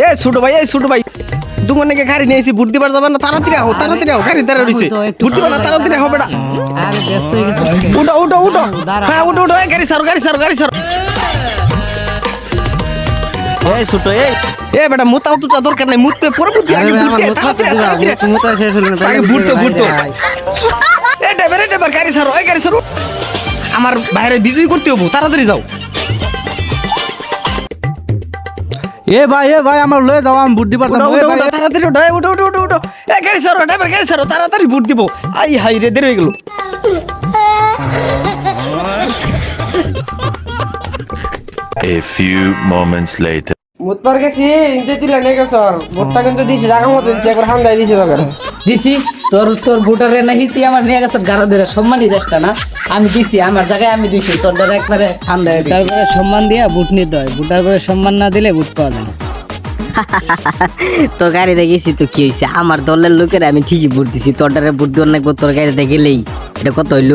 এ ছোট ভাই এই ছোট ভাই। তোমার নাকি গাড়ি নিয়েছি ভোট দিবার যাবে না? তাড়াতাড়ি আহো তাড়াতাড়ি আহো গাড়ি দাঁড়া রইছে। তো একটু দিবা না তাড়াতাড়ি হবে না আমি ব্যস্ত হয়ে গেছি উঠো উঠো উঠো। হ্যাঁ উঠো উঠো। এই গাড়ি সারো গাড়ি সারো গাড়ি সারো। এই ছোট এই এ বেটা মুতাও তুটা দরকার নাই। মুততে পরে মুতবি আগে ভোট দে তাড়াতাড়ি আয়, তাড়াতাড়ি। আয়। আগে ভোট তো ভোট তো এই ড্রাইভার এই ড্রাইভার গাড়ি সারো এই গাড়ি সারো। আমার বাইরে বিজয়ী করতে হব। তাড়াতাড়ি যাও। এ ভাই এ ভাই আমার লয়ে যাও আমি বুট উঠো, তাড়াতাড়ি উঠো, উঠো, উঠো, উঠো, উঠো। এ গাড়ি সারো, ড্রাইভার গাড়ি সারো, তাড়াতাড়ি বুট দিব। আই হাই রে, দেরি হয়ে গেল। A few moments later. মুতবার গেছি ইনতে তুলে নিয়ে গেছ ভোটটা কিন্তু দিছি জায়গা মতো দিছি একবার হান্দাই দিছি তোকে দিছি। তোর তোর ভোটারে নাহি তুই আমার নিয়ে গেছ গাড়া ধরে সম্মানই দেশটা না আমি দিছি আমার জায়গায় আমি দিছি তোর ধরে একবারে ঠান্ডা তারপরে সম্মান দিয়া ভোট নিতে হয় ভোটার পরে সম্মান না দিলে ভোট পাওয়া যায় তো গাড়িতে গেছি তো কি হয়েছে আমার দলের লোকের আমি ঠিকই ভোট দিছি তোর দ্বারা ভোট দেওয়ার নাকবো তোর গাড়িতে গেলেই এটা কত হইল?